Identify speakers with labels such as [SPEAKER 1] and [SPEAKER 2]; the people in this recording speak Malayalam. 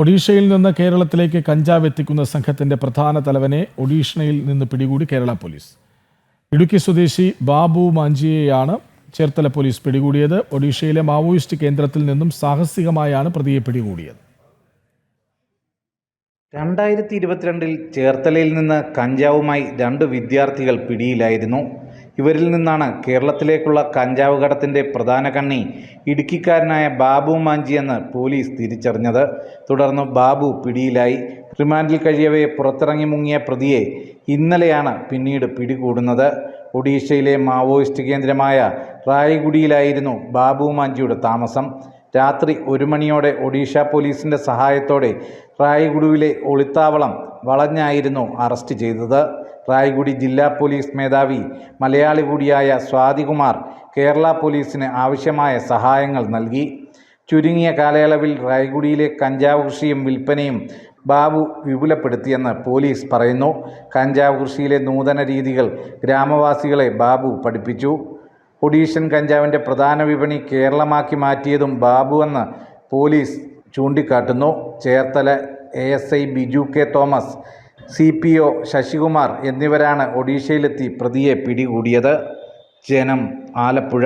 [SPEAKER 1] ഒഡീഷയിൽ നിന്ന് കേരളത്തിലേക്ക് കഞ്ചാവ് എത്തിക്കുന്ന സംഘത്തിന്റെ പ്രധാന തലവനെ ഒഡീഷയിൽ നിന്ന് പിടികൂടി കേരള പോലീസ്. ഇടുക്കി സ്വദേശി ബാബു മാഞ്ചിയെയാണ് ചേർത്തല പോലീസ് പിടികൂടിയത്. ഒഡീഷയിലെ മാവോയിസ്റ്റ് കേന്ദ്രത്തിൽ നിന്നും സാഹസികമായാണ് പ്രതിയെ പിടികൂടിയത്.
[SPEAKER 2] രണ്ടായിരത്തി ഇരുപത്തിരണ്ടിൽ ചേർത്തലയിൽ നിന്ന് കഞ്ചാവുമായി രണ്ട് വിദ്യാർത്ഥികൾ പിടിയിലായിരുന്നു. ഇവരിൽ നിന്നാണ് കേരളത്തിലേക്കുള്ള കഞ്ചാവ് കടത്തിന്റെ പ്രധാന കണ്ണി ഇടുക്കിക്കാരനായ ബാബു മാഞ്ചി എന്ന് പോലീസ് തിരിച്ചറിഞ്ഞത്. തുടർന്ന് ബാബു പിടിയിലായി. റിമാൻഡിൽ കഴിയവേ പുറത്തിറങ്ങി മുങ്ങിയ പ്രതിയെ ഇന്നലെയാണ് പിന്നീട് പിടികൂടുന്നത്. ഒഡീഷയിലെ മാവോയിസ്റ്റ് കേന്ദ്രമായ റായ്ഗുഡിയിലായിരുന്നു ബാബു മാഞ്ചിയുടെ താമസം. രാത്രി ഒരു മണിയോടെ ഒഡീഷ പോലീസിന്റെ സഹായത്തോടെ റായ്ഗുഡുവിലെ ഒളിത്താവളം വളഞ്ഞായിരുന്നു അറസ്റ്റ് ചെയ്തത്. റായ്ഗുഡി ജില്ലാ പോലീസ് മേധാവി മലയാളി കൂടിയായ സ്വാതികുമാർ കേരള പോലീസിന് ആവശ്യമായ സഹായങ്ങൾ നൽകി. ചുരുങ്ങിയ കാലയളവിൽ റായ്ഗുഡിയിലെ കഞ്ചാവ് കൃഷിയും വിൽപ്പനയും ബാബു വിപുലപ്പെടുത്തിയെന്ന് പോലീസ് പറയുന്നു. കഞ്ചാവ് കൃഷിയിലെ നൂതന രീതികൾ ഗ്രാമവാസികളെ ബാബു പഠിപ്പിച്ചു. ഒഡീഷൻ കഞ്ചാവിന്റെ പ്രധാന വിപണി കേരളമാക്കി മാറ്റിയതും ബാബു എന്ന് പോലീസ് ചൂണ്ടിക്കാട്ടുന്നു. Cherthala A S I Biju K Thomas C P O Sasikumar എന്നിവരാണ് ഒഡീഷയിലെത്തി പ്രതിയെ പിടികൂടിയത്. ജനം ആലപ്പുഴ